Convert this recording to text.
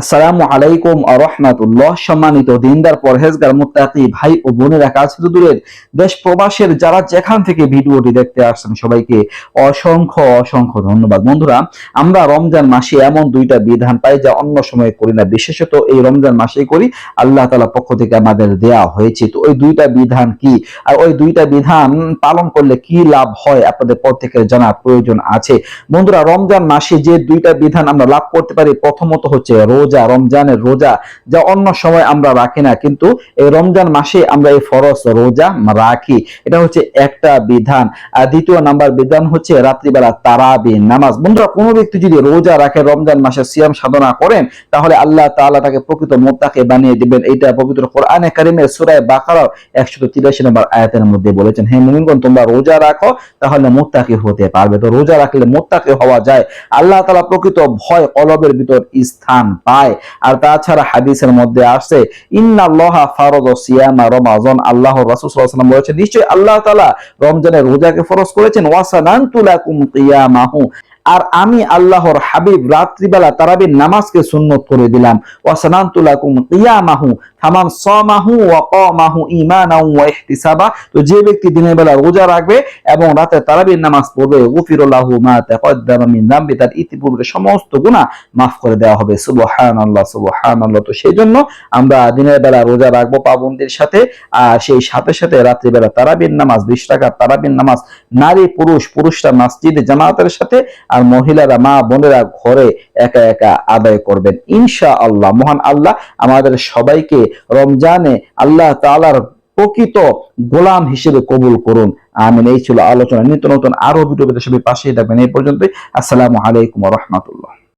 আসসালামু আলাইকুম আরহামাতুল্লাহ সম্মানিত দিনদার, পরহেজগার, মুত্তাকি ভাই ও বোনেরা কাছে দূরের দেশ প্রবাসের যারা যেখান থেকে ভিডিওটি দেখতে আসছেন সবাইকে অসংখ্য অসংখ্য ধন্যবাদ। বন্ধুরা, আমরা রমজান মাসে এমন দুইটা বিধান পাই যা অন্য সময় করি না। বিশেষত এই রমজান মাসেই করি, আল্লাহ তালা পক্ষ থেকে আমাদের দেয়া হয়েছে। তো ওই দুইটা বিধান কি? আর ওই দুইটা বিধান পালন করলে কি লাভ হয়? আপনাদের প্রত্যেকের জানার প্রয়োজন আছে। বন্ধুরা, রমজান মাসে যে দুইটা বিধান আমরা লাভ করতে পারি, প্রথমত হচ্ছে রোজা। রমজানের রোজা যা অন্য সময় আমরা রাখি না। কিন্তু এই রমজান মাসে আমরা এই ফরজ রোজা রাখি। এটা হচ্ছে একটা বিধান। আর দ্বিতীয় নাম্বার বিধান হচ্ছে রাত্রিবেলা তারাবি, নামাজ। বন্ধুরা, কোনো ব্যক্তি যদি রোজা রাখে, রমজান মাসে সিয়াম সাধনা করেন, তাহলে আল্লাহ তাআলা তাকে প্রকৃত মোত্তাকে বানিয়ে দিবেন। এটা পবিত্র কোরআনে কারিমে সূরা বাকারা 183 নম্বর আয়াতের মধ্যে বলেছেন, হে মুমিনগণ, তোমরা রোজা রাখো, তাহলে মোত্তাকি হতে পারবে। তো রোজা রাখলে মোত্তাকি হওয়া যায়। আল্লাহ তাআলা প্রকৃত ভয়, কলবের ভিতর স্থান পায় আর তাছাড়া হাদিসের মধ্যে আসছে, ইন্নাল্লাহা ফারাদ সিয়ামা রমাজান। আল্লাহ রাসূল সাল্লাল্লাহু আলাইহি ওয়াসাল্লাম বলেছেন, নিশ্চয়ই আল্লাহ তাআলা রমজানের রোজাকে ফরজ করেছেন। ওয়াসানান্তু লাকুম কিয়ামাহু। আর আমি আল্লাহর হাবিব রাত্রিবেলা তারাবির নামাজকে সুন্নত করে দিলাম। ওয়াসানানতু লাকুম কিয়ামাহু। ফামান সামাহু ওয়া কামাহু ঈমানাও ওয়া ইহতিসাবা। তো যে ব্যক্তি দিনের বেলা রোজা রাখবে এবং রাতে তারাবির নামাজ পড়বে, গফিরুল্লাহু মা তাকাদ্দামা মিন তার ইতিপূর্বে সমস্ত গুনাহ মাফ করে দেওয়া হবে। সুবহানাল্লাহ সুবহানাল্লাহ। তো সেই জন্য আমরা দিনের বেলা রোজা রাখব পাবন্দির সাথে, আর সেই সাথে সাথে রাত্রিবেলা তারাবির নামাজ, বিশ টাকা তারাবির নামাজ, নারী, পুরুষ, পুরুষরা মসজিদে জামাতের সাথে, আর মহিলারা মা বোনেরা ঘরে একা একা আদায় করবেন। ইনশা আল্লাহ মহান আল্লাহ আমাদের সবাইকে রমজানে আল্লাহ তালার প্রকৃত গোলাম হিসেবে কবুল করুন। আমিন। এই ছিল আলোচনা। নিত্য নতুন আরও ভিডিও সবাই পাশে থাকবেন। এই পর্যন্ত আসসালামু আলাইকুম রহমতুল্লাহ।